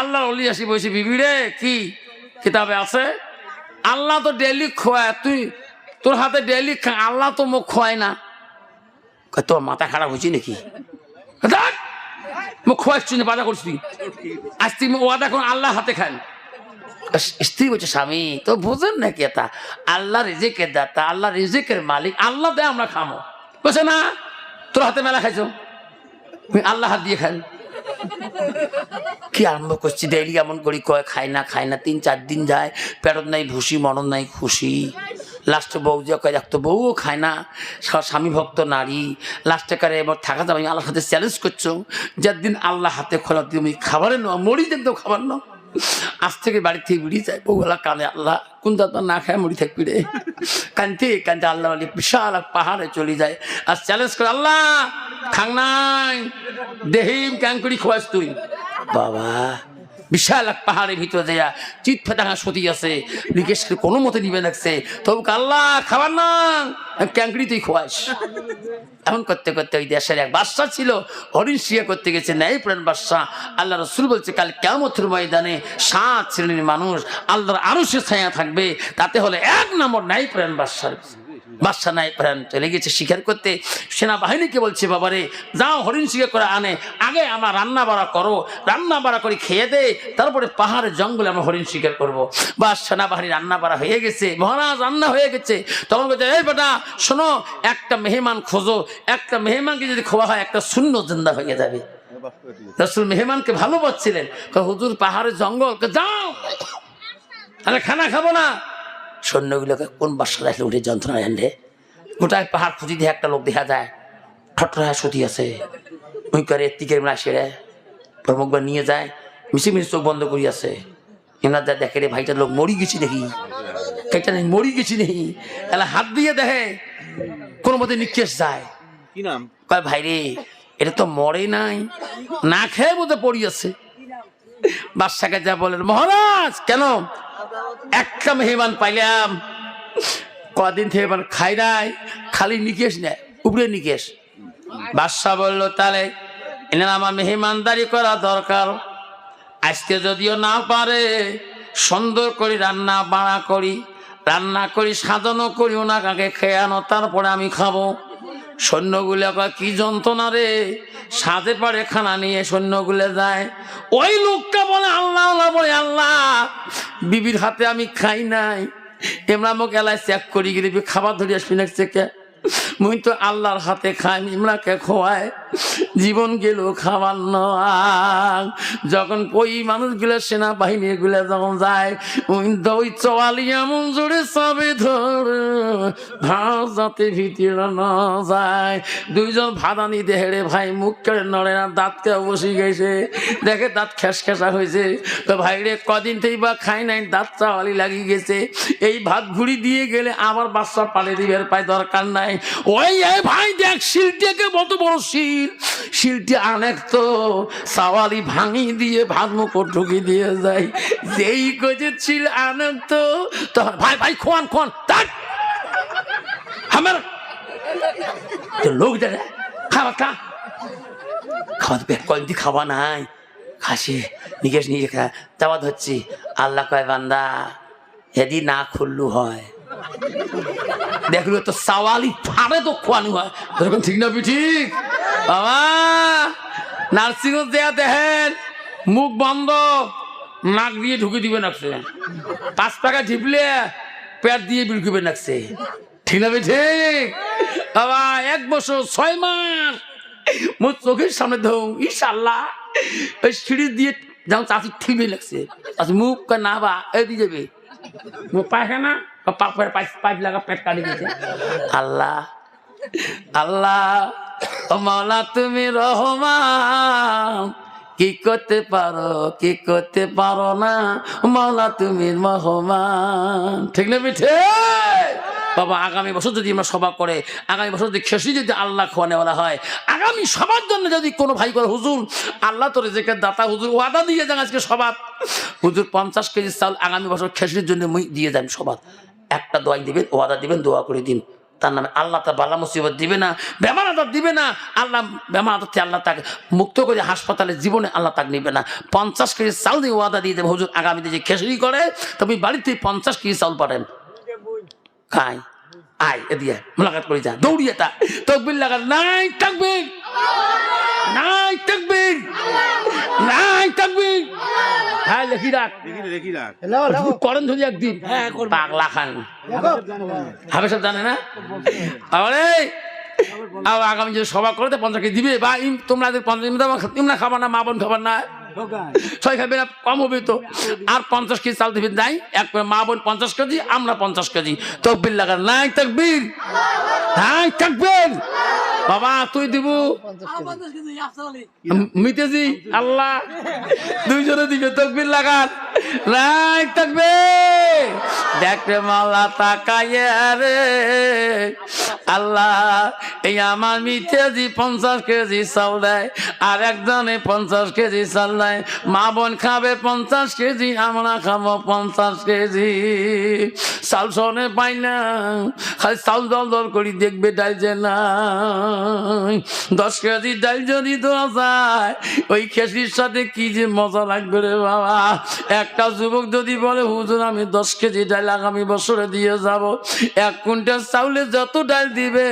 আল্লাহ অলি আসি বলছি বিবি রে, কি কিতাবে আছে? আল্লাহ তো ডেলি খোয়ায়, তুই তোর হাতে ডেলি আল্লাহ তো মুখ খোয়ায় না। তোর মাথা খারাপ হয়েছে নাকি? মুখ খোয়াচ্ছি না বাধা করছি আজ তুই ওয়াদা এখন আল্লাহ হাতে খান স্ত্রী বলছে, স্বামী, তো বুঝেন নাকি এটা? আল্লাহ রিজিকের দাতা, আল্লাহ রিজিকের মালিক, আল্লাহ দেয় আমরা খামো। বলছে, না, তোর হাতে মেলা খাইছো। তুমি আল্লাহ হাত দিয়ে খান কি আরম্ভ করছি? ডেইলি এমন করি, কয় খায় না খায় না, তিন, চার দিন যায়, পেরত নাই ভুসি মরণ নাই খুশি। লাস্টে বউ যে কয় দেখতো বউও খায় না স্বামী ভক্ত, নারী। লাস্টে কারে এবার থাকা যাবে, আল্লাহর হাতে চ্যালেঞ্জ করছ, যার দিন আল্লাহ হাতে খোলা তুমি খাবারে নাও মরি দেখতো খাবার নাও। আজ থেকে বাড়ি থেকে বেরিয়ে যায় বউগুলা কানে, আল্লাহ, কোন দাদা না খায় মরি থাকবি রে। কানতে কানতে আল্লাহ বিশাল পাহাড়ে চলে যায়। আর চ্যালেঞ্জ করে, আল্লাহ, খাং নাই। দেহিম ক্যাং করি খোয়াস তুই। বাবা, বিশাল এক পাহাড়ের ভিতরে দেয়া চিত ফেটাঙা সতী আছে করে কোনো মতে নিবে লাগছে তবু আল্লাহ, খাবার না। ক্যাঙ্কড়ি তুই খোয়াস। এমন করতে করতে ওই দেশের এক বাদশা ছিল, হরিণ শিয়া করতে গেছে ন্যায় প্রাণ বাদশা আল্লাহ রসুল বলছে, কাল কেমথের ময়দানে সাত শ্রেণির মানুষ আল্লাহর আরও সে ছায়া থাকবে, তাতে হলে এক নম্বর ন্যায় প্রাণ বাদশার বাদশা নাই প্রাণ চলে গেছে, শিকার করতে। সেনাবাহিনীকে বলছে, বাবারে, যাও হরিণ শিকার করে আনে। আগে আমার রান্না বাড়া করো, রান্না বাড়া করে খেয়ে দে, তারপরে পাহাড়ের জঙ্গলে আমরা হরিণ শিকার করব। বা সেনাবাহিনী রান্না বাড়া হয়ে গেছে, মহারাজ, রান্না হয়ে গেছে। তখন বলছে, এই বেটা, শোনো, একটা মেহমান খোঁজো, একটা মেহমানকে যদি খোয়া হয়, একটা শূন্য জিন্দা হয়ে যাবে। রসুল মেহমানকে ভালোবাসছিলেন। হুজুর, পাহাড়ের জঙ্গল যাও। আরে, খানা খাব না। সৈন্যগুলোকে কোন বাসা দেখলে উঠে যন্ত্রণা এনে গোটায় পাহাড় খুঁজি দিয়ে একটা লোক দেখা যায়। ঠটরা সতী আছে। ওই করে এতিকের মেলা সেরে প্রমুখবার নিয়ে যায়। মিশি মিশি চোখ বন্ধ করি আছে। এমনা যা দেখে রে ভাইটার লোক মরি গেছি দেখি। কেটা নেই মরি গেছি নেই এলা হাত দিয়ে দেখে। কোনো মতে নিকেশ যায়। কি নাম? কয় ভাই রে এটা তো মরে নাই। না খেয়ে বোধহয় পড়ি আছে। বাদশাকে যা বলেন মহারাজ কেন? একটা মেহমান পাইলাম। কদিন থেকে এবার খাই নাই, খালি নিকেশ নেয় উপরে নিকেশ। বাদশাহ বলল তাহলে এনার আমার মেহমানদারি করা দরকার। আজকে যদিও না পারে, সুন্দর করে রান্না বাড়া করি, রান্না করি, সাজানো করি, ওনাকে আগে খেয়ে আনো তারপরে আমি খাব। সৈন্যগুলো কি যন্ত্রণা রে? সাথে পারে খানা নিয়ে সৈন্যগুলো যায়। ওই লোকটা বলে আল্লাহ বিবির হাতে আমি খাই নাই। এমরা মোক এলাই চেক করি গিয়ে খাবার ধরিয়া শুনেছে কে মুই তো আল্লাহর হাতে খাই ইমরাকে খোয়ায়। জীবন গেল খাবার যখন ওই মানুষগুলো সেনাবাহিনী গুলো যখন যায়, ওই দই চওয়ালি জোরে সবে ধরে। যাতে ভিতরে যায়। দুইজন ভাদানি দেহেরে ভাই মুখ কেড়ে নড়ে না দাঁতকে বসে গেছে। দেখে দাঁত খেস খেসা হয়েছে। তো ভাই রে, কদিন থেকে বা খাই নাই, দাঁত চাওয়ালি লাগিয়ে গেছে। এই ভাত ঘুরি দিয়ে গেলে আমার বাচ্চা পালে দিবের পায় দরকার নাই। ওই ভাই দেখ শিলটিকে কত বড় শিল। শিলটি অনেক তো, সাওয়ালি ভাঙি দিয়ে ভাত মুখ ঢুকি দিয়ে যায়। যেই গজে ছিল অনেক তো ভাই ভাই, খোয়ান খোয়ান তাক আমার তো লোক দেখা, খাবার খা। খাওয়া কয়েকটি খাওয়া নাই। খাসি, নিকেশ নিজে খা দাওয়াত হচ্ছি। আল্লাহ কয়, বান্দা, এদি না খুললু হয়। দেখল তো সাওয়ালি ফাড়ে তো খোয়ানো হয়। ঠিক না ঠিক বাবা নার্সিং দেয়া দেখেন, মুখ বন্ধ, নাক দিয়ে ঢুকে দিবে নাকছে পাঁচ টাকা ঢিপলে পেট দিয়ে বিড়কিবে নাকছে ঠিক না ঠিক বাবা, এক বছর ছয় মাস মোর চোখের সামনে ধৌ ইশাল্লাহ ওই সিঁড়ি দিয়ে যেমন চাষি ঠিকই লাগছে। আচ্ছা মুখ কয়, না বা, এই দিয়ে যাবে। মুখ পায়খানা পাইপ লাগা পেট কাটি গেছে। আল্লাহ আল্লাহ মাওলা, তুমি রহমান। কি করতে পারো, কি করতে পারো না? মাওলা, তুমি রহমান। ঠিক না মিঠে? বাবা, আগামী বছর যদি আমরা সভা করে, আগামী বছর যদি খেসি যদি আল্লাহ খোয়ানেওয়ালা হয়, আগামী সবার জন্য যদি কোনো ভাই করে, হুজুর, আল্লাহ তো রেজেকের দাতা, হুজুর, ওয়াদা দিয়ে যান আজকে সবার হুজুর, পঞ্চাশ কেজি চাল আগামী বছর খেসির জন্য দিয়ে যান সবার একটা দোয়াই দিবেন, ওয়াদা দিবেন, দোয়া করে দিন। তার নামে আল্লাহ তার বালা মুসিবত দিবে না, বেমার আদার দিবে না, আল্লাহ বেমার আদার থেকে আল্লাহ তাকে মুক্ত করে হাসপাতালে জীবনে আল্লাহ তাকে নিবে না। পঞ্চাশ কেজি চাল দিয়ে ওয়াদা দিয়ে দেবে, হুজুর আগামীতে যে খেসরি করে, তুমি বাড়িতে পঞ্চাশ কেজি চাল পাঠান খাই আয়, এদিকে মোলাকাত করে যা দৌড়িয়ে তা তকবির লাগা নাই তাকবির নাই তাকবির নাই তাকবির। হ্যাঁ লেখি রাখ। দেখি রাখ করেন ধরি একদিন। পাগলা খান। হাবে সব জানে না? তাহলে আর আগামী যে সভা করে তো পঞ্চাশ কেজি দিবে। বা তোমরা পঞ্চাশ ইমনা খাবার না মা বোন খাবার না। ছয় খাবে না কম হবে তো। আর পঞ্চাশ কেজি চাল দিবেন নাই এক মা বোন পঞ্চাশ কেজি আমরা পঞ্চাশ কেজি। তকবির লাগান। নাই তকবির। নাই তকবির। বাবা তুই দিব? মিতেজি? আল্লাহ। দুইজনে দিবে তকবির লাগান। নাই থাকবে। দেখবে মালা তাকাইয়ে রে। আল্লাহ এই আমার মিতেজি পঞ্চাশ কেজি চাল দেয় আর একজনে পঞ্চাশ কেজি চাল দেয়। মা বোন খাবে পঞ্চাশ কেজি আমরা খাব পঞ্চাশ কেজি। চাল সনে পাই না খালি চাল দল দল করি দেখবে ডাল যে না। দশ কেজি ডাল যদি দেওয়া যায়, ওই খেসির সাথে কি যে মজা লাগবে রে বাবা? একটা যুবক যদি বলে, হুজুর, আমি দশ কেজি ডাল আগামী বছরে দিয়ে যাব। এক কুইন্টাল চাউলে যত ডাল দিবে,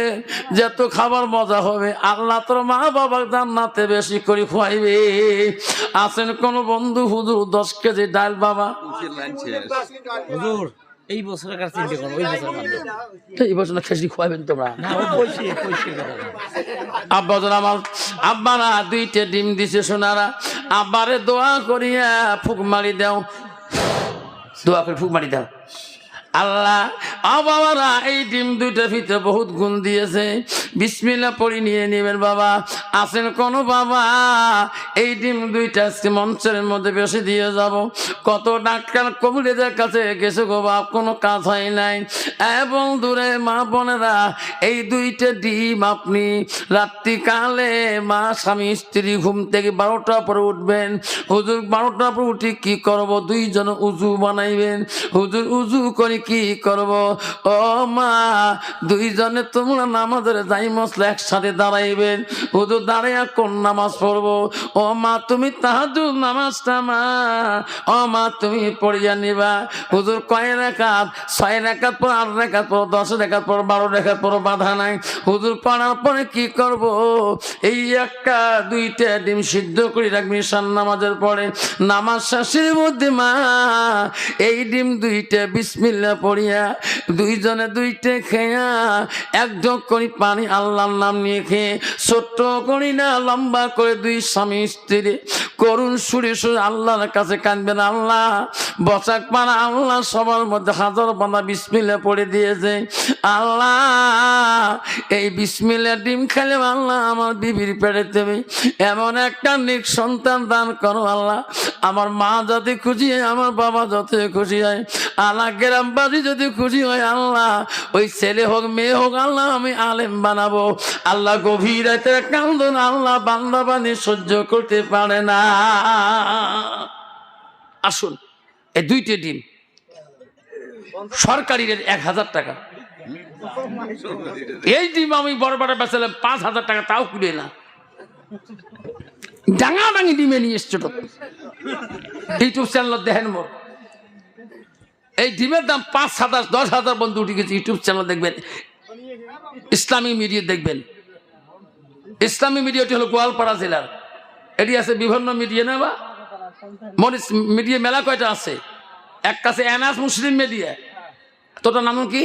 যত খাবার মজা হবে, আল্লাহ তোর মা বাবার জান্নাতে বেশি করে খুয়াইবে। আছেন কোন বন্ধু? হুজুর, দশ কেজি ডাল বাবা। হুজুর এই বছরের কাছে চিন্তা করো ওই বছর এই বছর খেসি খুয়াবেন তোমরা? না না। আব্বা জন আমার আব্বারা দুইটা ডিম দিছে সোনারা। আব্বারে দোয়া করিয়া ফুক মারি দাও। দোয়া করে ফুক মারি দাও। আল্লাহ বাবারা এই ডিম দুইটার ভিতরে বহুত গুণ দিয়েছে। বিসমিল্লা পড়ি নিয়ে নেবেন বাবা। আছেন কোন বাবা? এই ডিম দুইটা আজকে মঞ্চের মধ্যে বেশি দিয়ে যাব। কত ডাক্তার কবিরাজের কাছে গেছে গো বাপ, কোনো কাজ হয় নাই। এবং দূরে মা বোনেরা, এই দুইটা ডিম আপনি রাত্রিকালে মা, স্বামী, স্ত্রী ঘুম থেকে বারোটা পরে উঠবেন। হুজুর বারোটা পরে উঠি কি করব? দুইজন উজু বানাইবেন। হুজুর উজু করে কি করব? ও মা, দুইজনে তোমরা নামাজের যাই মশলা একসাথে দাঁড়াইবেন। হুজুর, দাঁড়াইয়া কোন নামাজ পড়ব? ও মা, তুমি তাহাজুদ নামাজটা মা। ও মা, তুমি পড়িয়া নিবা। হুজুর, কয় রেখাত? ছয় রেখাত পর, আট রেখাত পর, দশ রেখাত পর, বারো রেখাত পর, বাধা নাই। হুজুর, পড়ার পরে কি করব? এই একটা, দুইটা ডিম সিদ্ধ করে রাখবি সান নামাজের পরে। নামাজ শেষের মধ্যে মা, এই ডিম দুইটা বিসমিল্লা পড়িয়া দুইজনে দুইটা খেয়া এক করি পানি আল্লাহর নাম নিয়ে খেয়ে ছোট্ট করি না, লম্বা করে দুই স্বামী স্ত্রী করুণ সুরে সুরে আল্লাহর কাছে কাঁদবেন আল্লাহ বসাক পানা, আল্লাহ সবার মধ্যে হাজার বানা বিসমিল্লা পড়ে দিয়েছে। আল্লাহ, এই বিসমিল্লা ডিম খেলে আল্লাহ আমার বিবির পেড়ে দেবে। এমন একটা নিক সন্তান দান করো আল্লাহ। আমার মা যাতে খুশি হয়, আমার বাবা যত খুশি হয়। আল্লাহ গ্রামবাসী যদি খুশি হয়, আল্লাহ, ওই ছেলে হোক, মেয়ে হোক, আল্লাহ, আমি আলেম বানাবো। আল্লাহ গভীর কান্দন, আল্লাহ বান্দা বানি সহ্য করতে পারে না। আসুন, এই দুইটি ডিম সরকারি রেট এক হাজার টাকা। এই ডিম আমি বড় বড় বেচালাম, পাঁচ হাজার টাকা, তাও কুড়ে না। ডাঙা ডাঙি ডিমে নিয়ে এসছো ইউটিউব চ্যানেল দেখেন মোর। এই ডিমের দাম পাঁচ হাজার, দশ হাজার বন্ধু উঠে গেছে, ইউটিউব চ্যানেল দেখবেন। ইসলামী মিডিয়া দেখবেন। ইসলামী মিডিয়াটি হলো গোয়ালপাড়া জেলার। এটি আছে বিভিন্ন মিডিয়া না বা? মনিস মিডিয়া মেলা কয়টা আছে? এক কাছে এনাস মুসলিম মিডিয়া তোটার নাম কি?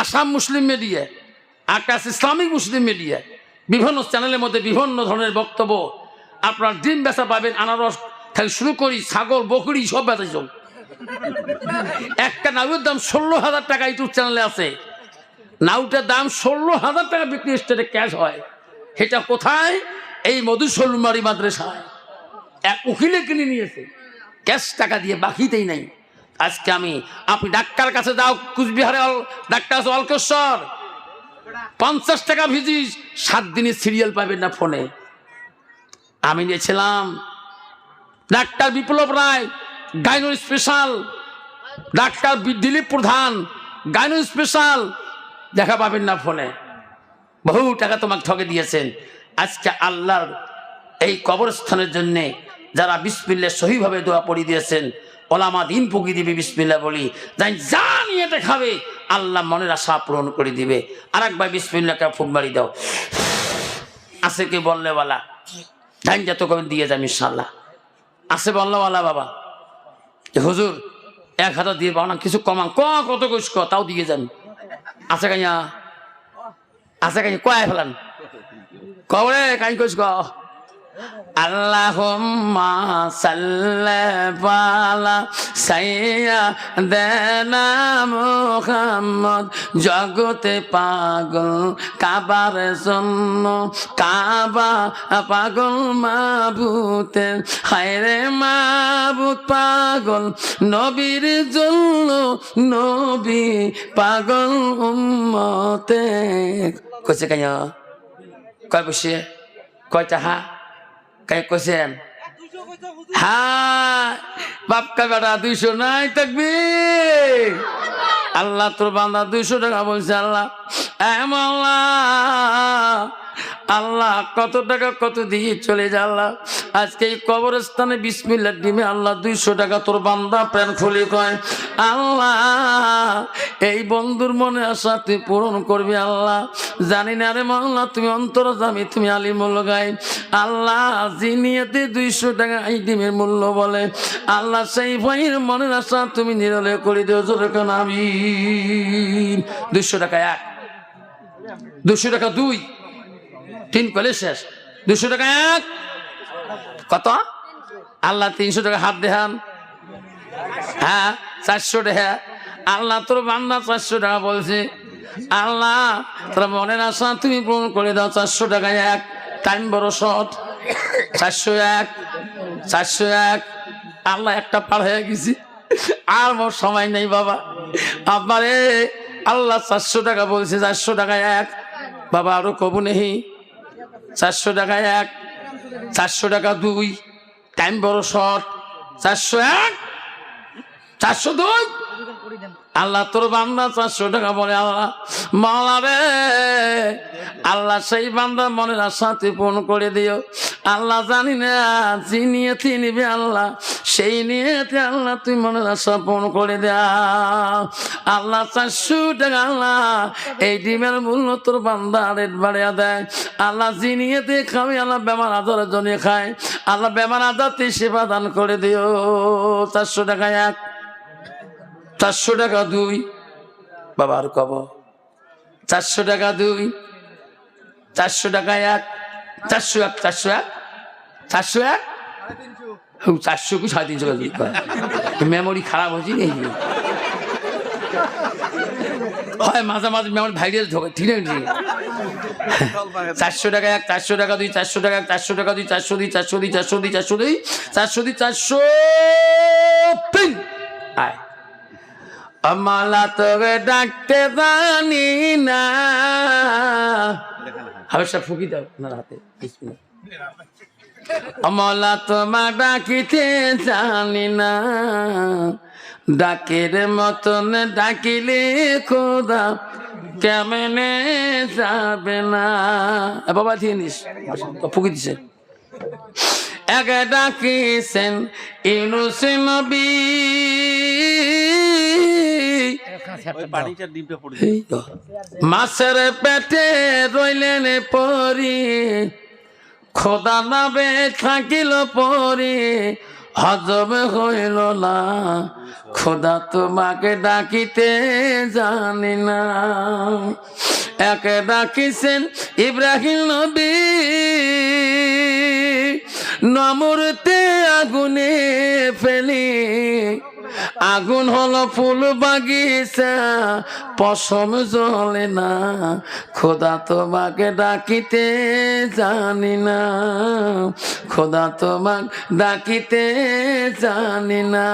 আসাম মুসলিম মিডিয়া আর কাছে ইসলামিক মুসলিম মিডিয়া বিভিন্ন চ্যানেলের মধ্যে বিভিন্ন ধরনের বক্তব্য। আপনার ডিম বেচা পাবেন, আনারস থেকে শুরু করি, ছাগল, বকরি, সব বেচা চল একটা নাউয়ের দাম ষোলো হাজার টাকা ইউটিউব চ্যানেলে আছে। নাউটার দাম ষোলো হাজার টাকা বিক্রি স্টেটে ক্যাশ হয়। সেটা কোথায়? এই মধুসলমারি মাদ্রাসায়। এক উকিলে কিনে নিয়েছে। ক্যাশ টাকা দিয়ে বাকিতেই নাই। আজকে আমি, আপনি ডাক্তার কাছে যাও, কুচবিহারে ডাক্তার আছে অলকেশ্বর। পঞ্চাশ টাকা ভিজি, সাত দিনের সিরিয়াল পাবেন না ফোনে। আমি নিয়েছিলাম। Doctor Biplab Roy gyno special, doctor Dilip Pradhan gyno special. দেখা পাবেন না ফোনে। বহু টাকা তোমাকে ঠকে দিয়েছেন। আজকে আল্লাহর এই কবরস্থানের জন্য যারা বিসমিল্লা সহিভাবে দোয়া পড়ি দিয়েছেন, ওলামা দিন পুকি দিবে বিসমিল্লা বলি, যাই যা নিয়ে এটা খাবে, আল্লাহ মনের আশা পূরণ করে দিবে। আর একবার বিসমিল্লাকে ফুক বাড়ি দাও। আছে কি বললেওয়ালা? জান যত কবে দিয়ে যান ইনশাল্লাহ আছে বললেওয়ালা বাবা? যে হুজুর, এক হাজার দিয়ে পাও না, কিছু কমান ক, কত কইস ক, তাও দিয়ে যান। আছে কাইয়া আছে কাইয়া, কয় ফেলান? কবরে কাই কইস ক? আল্লাহুম্মা সাল্লাল্লাহু সাইয়্যিদানা মুহাম্মদ। জগতে পাগল, কাবার জন্য কাবা পাগল মাবুতে। হায়রে মাবুত পাগল, নবীর জন্য নবী পাগল উম্মতে। কইছে কেন? কয় বসে? কয় টাহা দুইশো নাই থাকবি। আল্লাহ তোর বান্দা দুইশো টাকা বলছে আল্লাহ। আল্লাহ আল্লাহ, কত টাকা, কত দিয়ে চলে যা আল্লাহ। আজকে এই কবরস্থানে বিসমিল্লার ডিমে আল্লাহ দুইশো টাকা তোর বান্দা প্যান খুলে কয়, আল্লাহ, এই বন্ধুর মনে আশা তুই পূরণ করবি আল্লাহ। জানি না রে মাল্লা তুমি অন্তর জামি, তুমি আলিমুল গাই আল্লাহ জিনিয়াতে দুইশো টাকা এই ডিমের মূল্য বলে। আল্লাহ, সেই ভাইয়ের মনের আশা তুমি নিরলে করে দিও, জোরে আমি দুইশো টাকা এক দুশো টাকা দুই। তিন কলে শেষ। দুশো টাকা এক। কত? আল্লাহ তিনশো টাকা হাত দেখান। হ্যাঁ চারশো টাকা। আল্লাহ তোর বান্দা চারশো টাকা বলছে। আল্লাহ, তোর মনের আশা তুমি পূরণ করে দাও, চারশো টাকা এক। টাইম বড় শট চারশো এক চারশো এক। আল্লাহ একটা পার হয়ে গেছি। আর মোর সময় নেই বাবা। আব্বারে, আল্লাহ চারশো টাকা বলছে, চারশো টাকা এক। বাবা, আরও কবু নেই। চারশো টাকা এক চারশো টাকা দুই টাইম বড় শর্ট চারশো এক চারশো দুই। আল্লাহ তোর বান্দা চারশো টাকা বলে, আল্লাহ মালা রে। আল্লাহ সেই বান্দার মনের আশা তুই করে দিও। আল্লাহ জানি না যে নিয়েতে নিবে আল্লাহ, সেই নিয়েতে আল্লাহ তুই মনের আশা পূরণ করে দাও আল্লাহ চারশো টাকা, আল্লাহ, এই ডিমের মূল্য তোর বান্দা রেট বাড়িয়া দেয়। আল্লাহ যে নিয়েতে খাবে, আল্লাহ বেমার আদরের জন্য খায়। আল্লাহ বেমার আদার তুই সেবা দান করে দিও। চারশো টাকা এক। চারশো টাকা দুই। বাবা বাবার কব চারশো টাকা দুই। চারশো টাকা এক। চারশো এক চারশো এক। চারশো এক? চারশো কি সাড়ে তিনশো মেমোরি খারাপ হচ্ছে যে। হয়, মাঝে মাঝে মেমোরি ভাইরাস ঢোকে, ঠিক আছে? চারশো টাকা এক, চারশো টাকা দুই, চারশো টাকা এক, চারশো টাকা দুই, চারশো দুই চারশো দুই চারশো দুই চারশো দুই চারশো দুই, চারশো আয়। আমালা তোকে ডাকতে জানি না। হাবেশা ফুকি দাও আপনার হাতে। অমলা তোমা ডাকিতে জানি না। ডাকের মতন ডাকিলে খোদা কেমনে যাবে না। বাবা দিয়ে নিস। ফুকি দিছে। এক ডাকিছেন ইউনুস নবী পানিটার ডিমটা পড়ে এই তো। মাছের পেটে রইলেন পরি। খোদা নাবে থাকিল পরি। হজম হইল না। খোদা তোমাকে ডাকিতে জানি না। একে ডাকিছেন ইব্রাহিম নবী। নমরতে আগুনে ফেলি। আগুন হলো ফুল বাগিচা পশম জ্বলে না। খোদা তোমাকে ডাকিতে জানি না। খোদা তোমাকে ডাকিতে জানি না।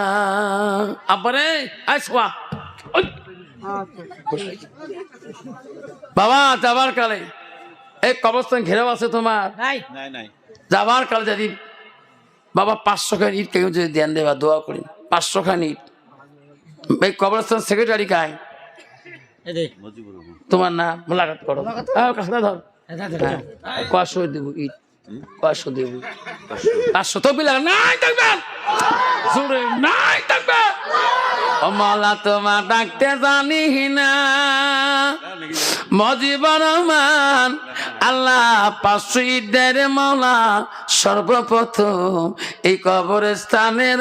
আবারে আসবা। বাবা যাবার কালে। এই কবরস্থান ঘেরাও আছে তোমার? নাই নাই। যাবার কালে যদি বাবা পাঁচশো খান ইট কেউ যদি দেন দেবা দোয়া করি। পাঁচশো খান ইট। এই কবরস্থান সেক্রেটারি কায়? তোমার না মোলাকাত করো। কাছটা ধর। হ্যাঁ কয়শো দেব ইট? কয়শো দেব। পাঁচশো। তো বিলা নাই থাকবেন জোরে নাই থাকবেন ও মালা তোমার ডাকতে জানি না। মজিবর রহমান আল্লাহ পাঁচশো ঈদের মাওলা সর্বপ্রথম এই কবরস্থানের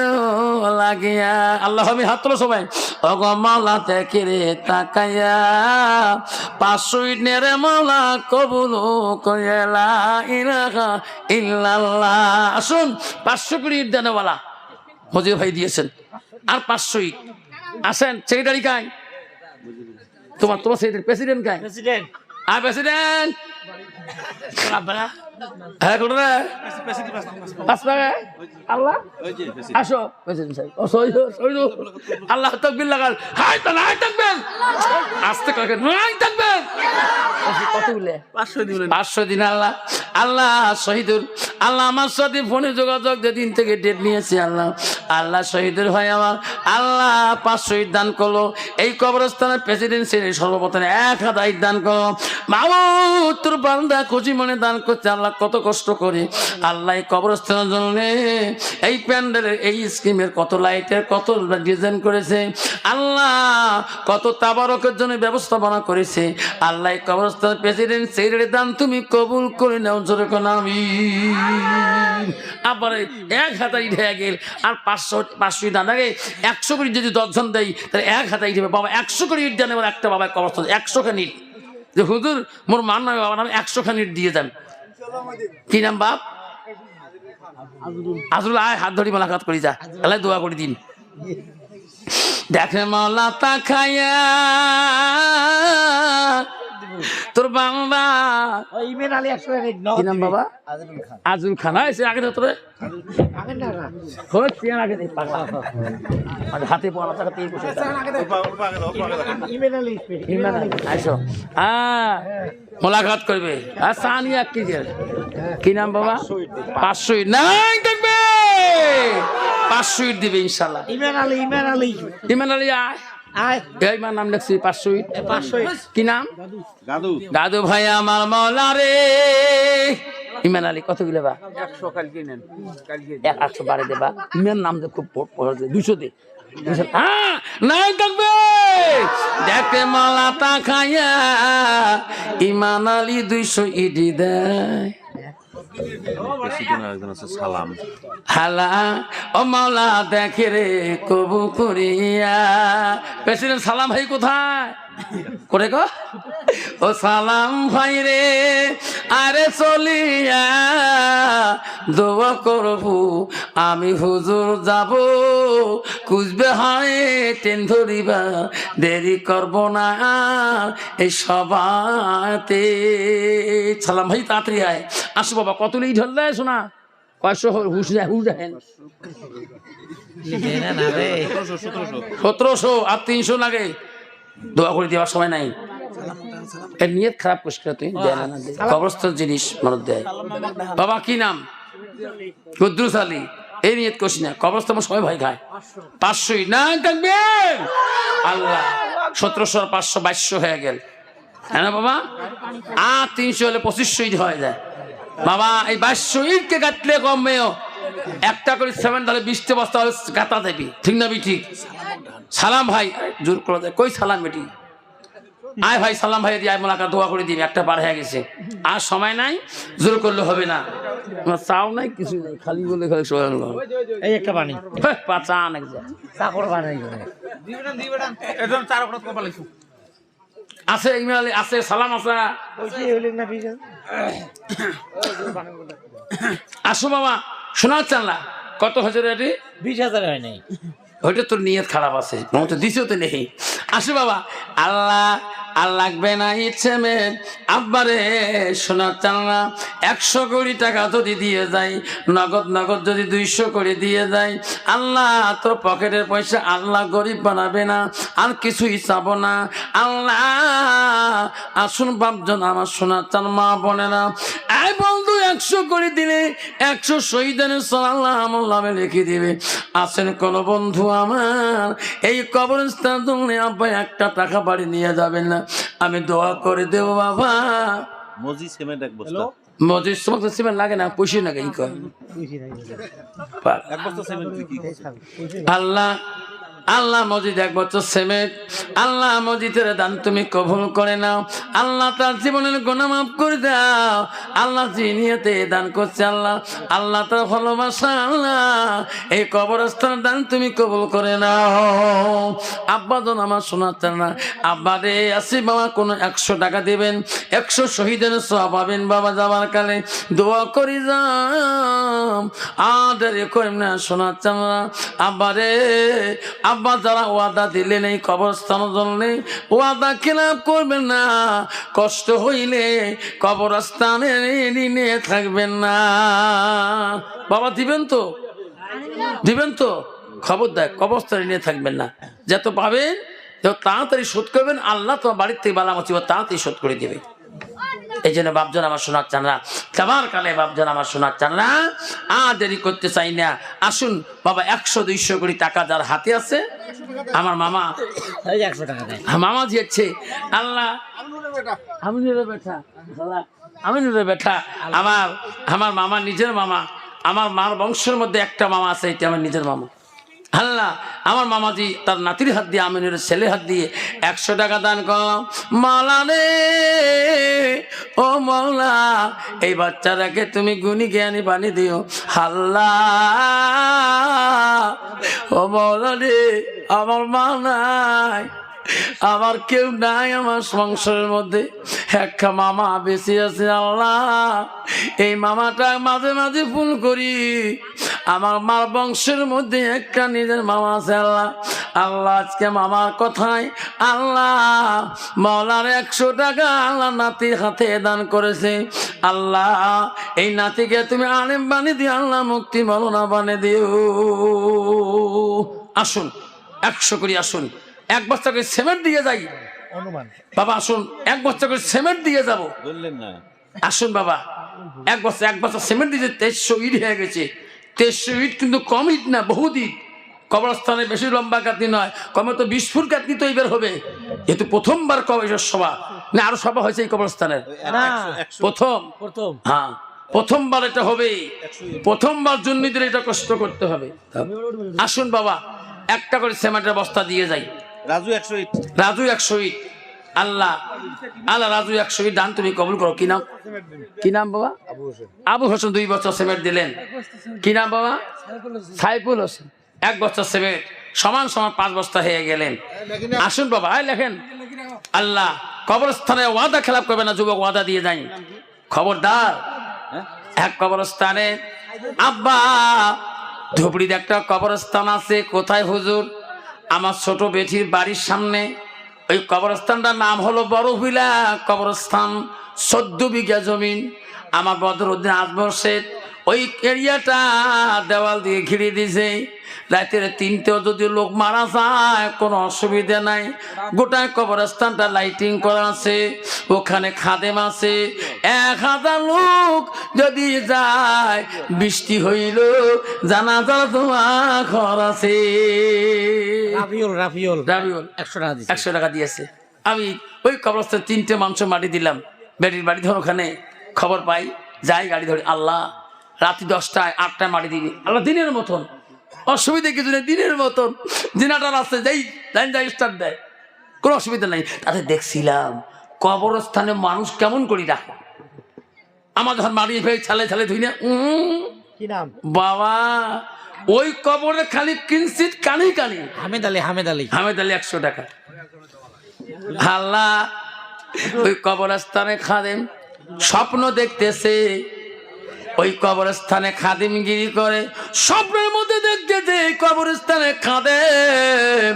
লাগিয়া। আল্লাহ আমি হাত তোলো সবাই। অগ মাওলা দেখে রে তাকাইয়া পাঁচশো ঈদের মাওলা কবুল করেলা ইলাহা ইল্লাল্লাহ। আসুন পাঁচশো করে ঈদ দেনেওয়ালা মজিদ ভাই দিয়েছেন। আর পাঁচশো ইট আসেন সেক্রেটারি কাই? তোমার তোমার সেক্রেটারি প্রেসিডেন্ট কাই? প্রেসিডেন্ট আর প্রেসিডেন্ট হ্যাঁ কোন রে পাঁচ টাকা আল্লাহ? আসো। প্রেসিডেন্ট সাহেব ও সহিদ সহিদ আল্লাহ তকবির লাগাল হাই তো নাই থাকবেন আসতে কাকে নাই থাকবেন পাঁচশো দিন আল্লাহ। আল্লাহ শহীদুল। আল্লাহ আমার সাথে ফোনে যোগাযোগ যেদিন থেকে ডেট নিয়েছে আল্লাহ। আল্লাহ শহীদুল ভাই আমার। আল্লাহ পাঁচ শহীদ দান করল। এই কবরস্থানের প্রেসিডেন্ট ছিলেন সর্বপ্রথম এক হাজার দান করল। বাবু তোর বান্দা খুশি মনে দান করছে আল্লাহ। কত কষ্ট করে। আল্লাহ কবরস্থানের জন্য এই প্যান্ডেলের, এই স্কিমের কত লাইটের, কত ডিজাইন করেছে। আল্লাহ কত তাবারকের জন্য ব্যবস্থাপনা করেছে। আল্লাহ এই কবরস্থানের প্রেসিডেন্ট সেই দান তুমি কবুল করে নাও, জোরে কোন আমি আবার এক হাতাই ঢেকে গেল, আর পাঁচশো পাঁচশো ইট আগে একশো করে যদি দশজন দেয়, তাহলে এক হাতাই দেবে বাবা, একশো করে ইট এবার একটা বাবা কবরস্থান একশো খানি ইট। যে হুজুর, মোর মান নয় বাবা নাম একশো খানি ইট দিয়ে যান কি নাম বাপ? আজরুল, আয়, হাত ধরি, মালাকাত করি, যা। তাহলে দোয়া করে, দিন। দেখে মালা তাকাইয়া তোর ওই ইমেন আলী কি নাম বাবা আজুল খান এসে আগে তো তোরে হাতে আছে। হ্যাঁ মোলাকাত করবে আর কি নাম বাবা পাঁচশো। নাই দেখবে পাঁচশো দিবে ইনশাল্লাহ ইমেন আলী ইমেন আলী ইমান আলী আয় এই মার নাম দেখছি পাঁচশো ইট পাঁচশো কি নাম? দাদু। দাদু। ভাই আমার মৌলা রে। ইমান আলী কত গিলে বা? একশো কালকে নেন। কালকে এক একশো বারে দেবা ইমান নাম যে খুব দুশো দে। হ্যাঁ নাই থাকবে। দেখে মালা তা খাইয়া ইমান আলী দুইশো ইডি দেয়। সালাম। হালা ও মাওলা দেখে রে কবু করিয়া। প্রেসিডেন্ট সালাম ভাই কোথায়? করে গো ও সালাম ভাই রে আরে চলিয়া দোয়া করব আমি হুজুর যাব। কুচবে হয় ট্রেন ধরিবা দেরি করব না এই সবাতে সালাম ভাই তাড়াতাড়ি আয়। আসো বাবা কত লিট ধরলে শোনা। কয়শো হুশ যায় হুশ সতেরোশো আর তিনশো লাগে। দোয়া করে দেওয়ার সময় নাই। এর নিয়ত খারাপ করিস তুই। কবরস্থান জিনিস মানুষ দেয়। বাবা কি নাম? কুদ্দুস আলী। এই নিয়ত করিস না। কবরস্থান আমার সবাই ভয় খায়। পাঁচশোই। না থাকবে। আল্লাহ সতেরোশো পাঁচশো বাইশশো হয়ে গেল। হ্যাঁ বাবা? আর তিনশো হলে পঁচিশশো ইট হয়ে যায়। বাবা এই বাইশশো ইটকে কাটলে কমেও একটা করে সেভেন তাহলে বিশটা বস্তা গাতা দেবি। ঠিক না বি ঠিক সালাম ভাই জোর করা যায় কই সালাম বেটি? আয় ভাই সালাম ভাই দিয়ে আয় মোলাকাত দোয়া করে দিবি একটা পার হয়ে গেছে। আর সময় নাই জোর করলে হবে না। চাও নাই কিছু নাই খালি বলে খালি এই একটা পানি পাচা অনেক চাকর বানাই একদম চার ওপৰত ক'ব লাগিছো আছে ইমেল আছে সালাম আছে। আসো বাবা শোনা চাল্লা কত হয়েছে রেডি বিশ হাজার হয় নাই। ওইটা তোর নিয়ত খারাপ আছে। মনে তো দিছেও তো নেই। আসো বাবা। আল্লাহ আর লাগবে না ইচ্ছে মেন আব্বারে সোনার চাল না একশো কোটি টাকা যদি দিয়ে যায় নগদ নগদ যদি দুইশো করে দিয়ে যায় আল্লাহ তোর পকেটের পয়সা আল্লাহ গরিব বানাবে না, আর কিছুই চাবো না। আল্লাহ, আসুন বাপজন আমার সোনার চাল মা বোনেরা এই বন্ধু এক একশো করে দিলে একশো শহীদের সাল্লাহ আমার নামে লিখে দিবে। আসেন কোন বন্ধু আমার? এই কবরস্থান তুললে আব্বা একটা টাকা বাড়ি নিয়ে যাবেন না। আমি দোয়া করে দেবো বাবা। মজি সিমেন্ট এক বস্তা। মজুর সমস্ত সিমেন্ট লাগে না পয়সা লাগে এই কর। এক বস্তা সিমেন্ট তুই কি করছিস? আল্লাহ আল্লাহ মসজিদ এক বছর সেমেট আল্লাহ মসজিদের দান তুমি কবুল করে নাও। আল্লাহ তার জীবনের গোনা মাফ করে দাও। আল্লাহ জিনিয়াতে দান করছে আল্লাহ আল্লাহ তার ভালোবাসা আল্লাহ এই কবরস্থানের দান তুমি কবুল করে নাও। আব্বা জন আমার শোনাচ্ছেন না। আব্বা রে আসি বাবা, কোনো একশো টাকা দেবেন? একশো শহীদের সব পাবেন বাবা যাবার কালে। দোয়া করি যাম। আদের করেন না, শোনাচ্ছেন না। আব্বা রে, আব্বা যারা ওয়াদা দিলেন এই কবরস্থান জন্য, ওয়াদা খেলাপ করবেন না। কষ্ট হইলে কবরস্থানে ঋণে থাকবেন না। বাবা দিবেন তো? দিবেন তো? খবর দেয় কবরস্থানে নিয়ে থাকবেন না। যত পাবেন তাড়াতাড়ি শোধ করবেন আল্লাহ তোমার বাড়ির থেকে বালা মুসিবত তাড়াতাড়ি শোধ করে দেবে। এই জন্য বাপজন আমার শোনার চান না। যাবার কালে বাপজন আমার শোনার চান না। আর দেরি করতে চাই না। আসুন বাবা একশো দুইশো কোটি টাকা যার হাতে আছে আমার মামা একশো টাকা দেয় মামা দিয়েছে। আল্লাহ আমি বেঠা আমি আমার আমার মামা নিজের মামা। আমার মার বংশের মধ্যে একটা মামা আছে এটা আমার নিজের মামা। আল্লাহ, আমার মামাজি তার নাতির হাত দিয়ে, আমিনের ছেলে হাত দিয়ে একশো টাকা দান করলাম মালা ও মৌলা এই বাচ্চাটাকে তুমি গুণী জ্ঞানী বানিয়ে দিও। হাল্লা, ও মৌলা রে, আমার মা নাই। আমার কেউ নাই আমার সংসারের মধ্যে। একটা মামা বেশি আছে আল্লাহ। এই মামাটা মাঝে মাঝে ফোন করি। আমার মার বংশের মধ্যে একটা নিজের মামা আছে আল্লাহ। আল্লাহ আজকে মামার কথায় আল্লাহ মলার একশো টাকা আল্লাহ নাতির হাতে দান করেছে। আল্লাহ, এই নাতিকে তুমি আলেম বানিয়ে দিও, আল্লাহ মুক্তি মলনা বানিয়ে দিও। আসুন, একশো করে আসুন। এক বস্তা করে সিমেন্ট দিয়ে যাই। অনুমান। বাবা আসুন এক বস্তা করে সিমেন্ট দিয়ে যাব। বললেন না। আসুন বাবা এক বস্তা এক বস্তা সিমেন্ট দিয়ে তেইশশো ইট হয়ে গেছে। তেইশশো ইট কিন্তু কম ইট না বহুত ইট। কবরস্থানে বেশি লম্বা কাটনি নয় কমে তো বিশ ফুট কাটনি তো এবার হবে। যেহেতু প্রথমবার কবরের সভা না আরও সভা হয়েছে এই কবরস্থানের। না। প্রথম। প্রথম। হ্যাঁ প্রথমবার এটা হবে। প্রথমবার জন্মিদের এটা কষ্ট করতে হবে। আসুন বাবা একটা করে সিমেন্টের বস্তা দিয়ে যাই। রাজু একশো রাজু একশো আল্লাহ আল্লাহ রাজু একশো দান তুমি কবুল করো। কি নাম? কি নাম বাবা? আবু হোসেন। দুই বছর সিমেন্ট দিলেন। কি নাম বাবা? সাইফুল হোসেন। এক বছর সিমেন্ট সমান সমান পাঁচ বস্তা হয়ে গেলেন। আসুন বাবা আয় লেখেন। আল্লাহ কবরস্থানে ওয়াদা খেলাপ করবে না যুবক ওয়াদা দিয়ে যাই। খবরদার এক কবরস্থানে। আব্বা ধুবড়ির একটা কবরস্থান আছে কোথায় হুজুর? আমার ছোট বেঠির বাড়ির সামনে ওই কবরস্থানটার নাম হলো বড়হিলা কবরস্থান, চোদ্দ বিঘা জমিন আমার বদরুদ্দিন আজমর শেখ ওই এরিয়াটা দেওয়াল দিয়ে ঘিরে দিয়েছে। রাতের তিনটেও যদি লোক মারা যায় কোনো অসুবিধা নাই। গোটা কবরস্থানটা লাইটিং করা আছে ওখানে খাদেম আছে। এক হাজার লোক যদি যায় বৃষ্টি হইল জানা যার তোমার ঘর আছে। রাফিউল একশো টাকা একশো টাকা দিয়েছে। আমি ওই কবরস্থান তিনটে মাংস মাটি দিলাম। বেটির বাড়ি ধর ওখানে খবর পাই। যাই গাড়ি ধরে আল্লাহ। রাত্রি দশটায় আটটায় মাটি দিবি। আল্লাহ দিনের মতন। অসুবিধা কিছু নেই দিনের মতন। দিনাটার আসছে যাই লাইন যাই স্টার্ট দেয়। কোনো অসুবিধা নাই। তাতে দেখছিলাম কবরস্থানে মানুষ কেমন করি রাখো। আমার যখন মারিয়ে ফেলে ছালে ছালে ধুই না বাবা ওই কবরে খালি কিনসিট কানি কানি। হামেদ আলী হামেদ আলী। হামেদ আলী একশো টাকা। আল্লাহ ওই কবরস্থানে খাদেম স্বপ্ন দেখতেছে। ওই কবরস্থানে খাদিমগিরি করে স্বপ্নের মধ্যে দেখতেছে এই কবরস্থানে খাদেম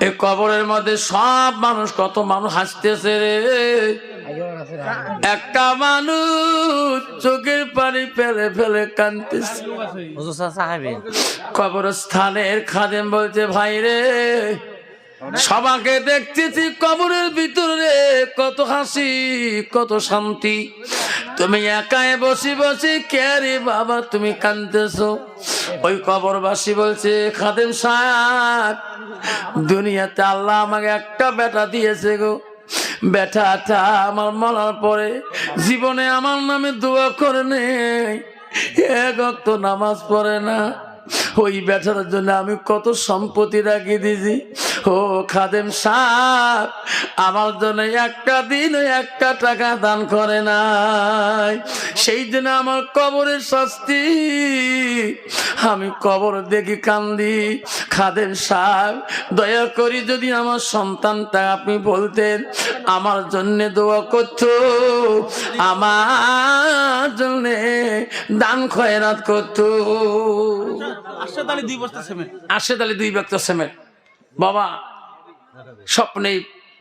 এই কবরের মধ্যে সব মানুষ কত মানুষ হাসতেছে রে। একটা মানুষ চোখের পানি ফেলে ফেলে কানতেছে কবরস্থানের খাদেম বলছে ভাই রে সবাকে দেখতেছি কবরের ভিতরে, কত হাসি, কত শান্তি। তুমি একাই বসে বসে কে রে বাবা, তুমি কানতেছো ওই কবরবাসী বলছে, খাদেম সাহেব, দুনিয়াতে আল্লাহ আমাকে একটা বেটা দিয়েছে গো। বেটাটা আমার মরার পরে জীবনে আমার নামে দোয়া করে নেই। এক অক্ত নামাজ পড়ে না। ওই বেটার জন্য আমি কত সম্পত্তি রাখি দিয়েছি। ও খাদেম সাপ আমার জন্য একটা দিন একটা টাকা দান করে নাই সেই দিন আমার কবরের শাস্তি আমি কবর দেখি কান্দি খাদেম সাহেব দয়া করি যদি আমার সন্তানটা আপনি বলতেন আমার জন্য দোয়া করত আমার জন্য দান খয়রাত করত আসে তাহলে দুই বস্তা সিমেন্ট আসে তাহলে দুই ব্যক্ত সেমেন্ট বাবা স্বপ্নে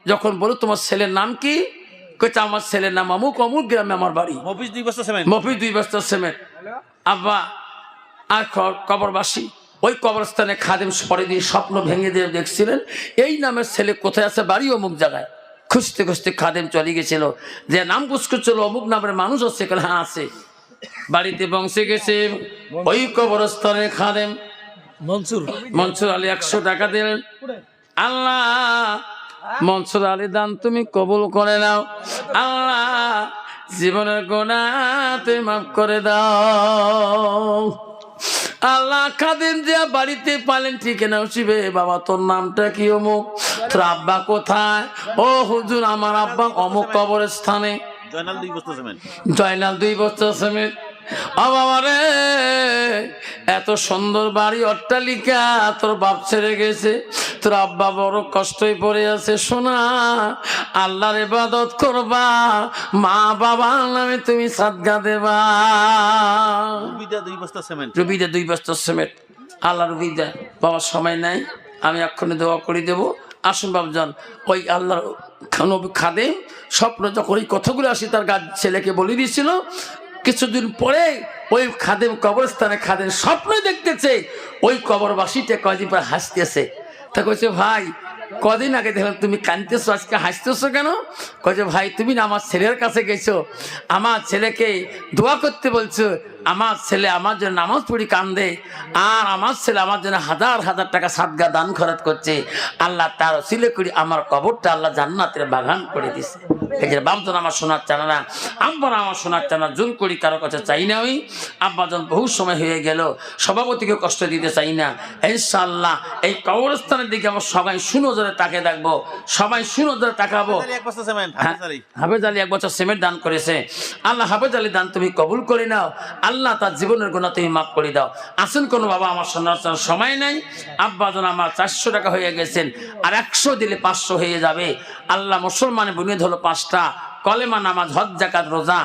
যখন বলো তোমার ছেলের নাম কি কইতে আমার ছেলের নাম অমুক অমুক গ্রামে আমার বাড়ি। মফিস দুই বস্তা সিমেন্ট মফি দুই সেমেন্ট আব্বা আর কবরবাসী ওই কবরস্থানে খাদেম পরে দিয়ে স্বপ্ন ভেঙে দিয়ে দেখছিলেন এই নামের ছেলে কোথায় আছে বাড়ি অমুক জায়গায়? খুঁজতে খুঁজতে খাদেম চলে গেছিল। যে নাম পুষ করছিল অমুক নামের মানুষ আছে হ্যাঁ আছে। বাড়িতে বংশে গেছে। ওই কবরস্থানে খাদেম মনসুর। মনসুর আলী একশো টাকা দিলেন। আল্লাহ মনসুর আলী দান তুমি কবুল করে নাও। আল্লাহ জীবনের গোনা তুমি মাফ করে দাও। আল্লাহ খাদিম যে বাড়িতে পালেন ঠিক না শিবে বাবা তোর নামটা কি অমুক? তোর আব্বা কোথায়? ও হুজুর আমার আব্বা অমুক কবরের স্থানে জয়নাল দুই বস্তা সিমেন্ট। জয়নাল দুই বছর সমেত এত সুন্দর বাড়ি অট্টালিকা তোর বাপ ছেড়ে গেছে তোর আব্বা বড় কষ্টই পড়ে আছে শোনা আল্লাহর ইবাদত করবা মা বাবার নামে তুমি সাদগা দেবা। রুবিদা দুই বস্তা সিমেন্ট। রুবিদা দুই বছর সমেত আল্লাহ রুবিদা বাবার সময় নাই আমি এক্ষণে দোয়া করে দেবো। আসুন বাবজান ওই আল্লাহর খাদেম স্বপ্ন যখন ওই কথাগুলো আসি তার গা ছেলেকে বলে দিয়েছিল কিছুদিন পরে ওই খাদেম কবরস্থানে খাদেম স্বপ্ন দেখতেছে, ওই কবরবাসীটা কয়দিন পরে হাসতেছে। তা কইছে, ভাই কদিন আগে দেখলাম তুমি কানতেছো আজকে হাসতেছো কেন? কয়েছে ভাই, তুমি না আমার ছেলের কাছে গেছো। আমার ছেলেকে দোয়া করতে বলছো। আমার ছেলে আমার জন্য নামাজ পড়ি কান্দে। আর আমার ছেলে আমার জন্য হাজার হাজার টাকা সাদগা দান খরচ করছে। আল্লাহ তার সিলে করি আমার কবরটা আল্লাহ জান্নাতের বাগান করে দিছে। এই যে বামজন আমার সোনার চানা না আব্বার আমার সোনার চানা জোর করি কারও কাছে চাই না ওই আব্বাজন বহু সময় হয়ে গেল, সভাপতিকে কষ্ট দিতে চাই না। ইনশাল্লাহ এই কবরস্থানের দিকে আমার সবাই সুনজরে তাকে দেখব। সবাই তাকাবো বস্তা সিমেন্ট হ্যাঁ, হাফিজ আলী। এক বছর সিমেন্ট দান করেছে। আল্লাহ হাফেজ আলী দান তুমি কবুল করে নাও। আল্লাহ তার জীবনের গুণা তুমি মাফ করে দাও। আসেন কোনো বাবা আমার জন্য সময় নাই। আব্বাজন আমার চারশো টাকা হয়ে গেছেন। আর একশো দিলে পাঁচশো হয়ে যাবে। আল্লাহ মুসলমানের বুনিয়াদ হলো পাঁচটা। কলেমা নামাজ হজ জাকাত রোজা।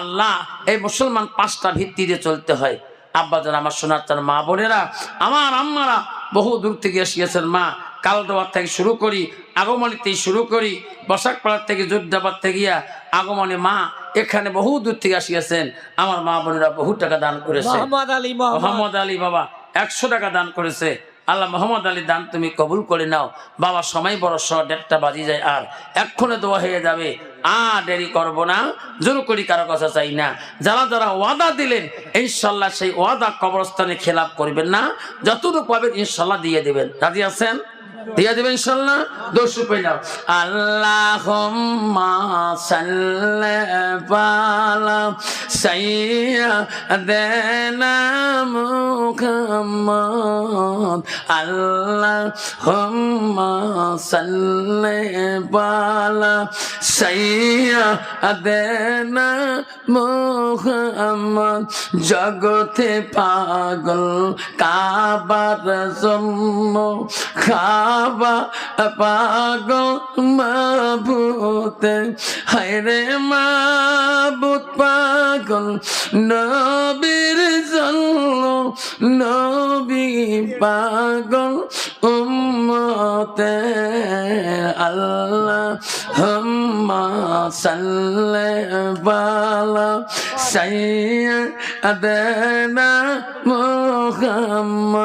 আল্লাহ এই মুসলমান পাঁচটা ভিত্তি দিয়ে চলতে হয়। আব্বাজন আমার সোনার চান মা বোনেরা আমার আম্মারা বহু দূর থেকে এসিয়েছেন মা। কালদোয়ার থেকে শুরু করি আগমনীতে শুরু করি বসাকপাড়ার থেকে যোদ্ধাবাদ থেকে গিয়া আগমনে মা এখানে বহু দূর থেকে আসিয়াছেন। আমার মা বোনেরা বহু টাকা দান করেছে। মোহাম্মদ আলী বাবা একশো টাকা দান করেছে। আল্লাহ মোহাম্মদ আলী দান তুমি কবুল করে নাও। বাবা সময় বড় শ দেড়টা বাজি যায় আর এক্ষণে দোয়া হয়ে যাবে। আর দেরি করব না জোর করি কারও কথা চাই না। যারা যারা ওয়াদা দিলেন ইনশাল্লাহ সেই ওয়াদা কবরস্থানে খেলাপ করবেন না। যতটুকু পাবেন ইনশাল্লাহ দিয়ে দেবেন। রাজি আছেন? দিয়ে দেবেন ইনশাল্লাহ? দোষ যাও। আল্লাহ সাইয়্যিদানা মুহাম্মদ। আল্লাহুম্মা সাল্লি আলা সাইয়্যিদানা মুহাম্মদ। জগতে পাগল, কাবার জন্য খাবা পাগল মাবুতে। হায়রে মাবুত পাগল, নবীর জন্য নবী পাগল উম্মতে। আল্লাহ হুম্মা সাল্লি বালা সাইয়্যিদানা মুহাম্মদ।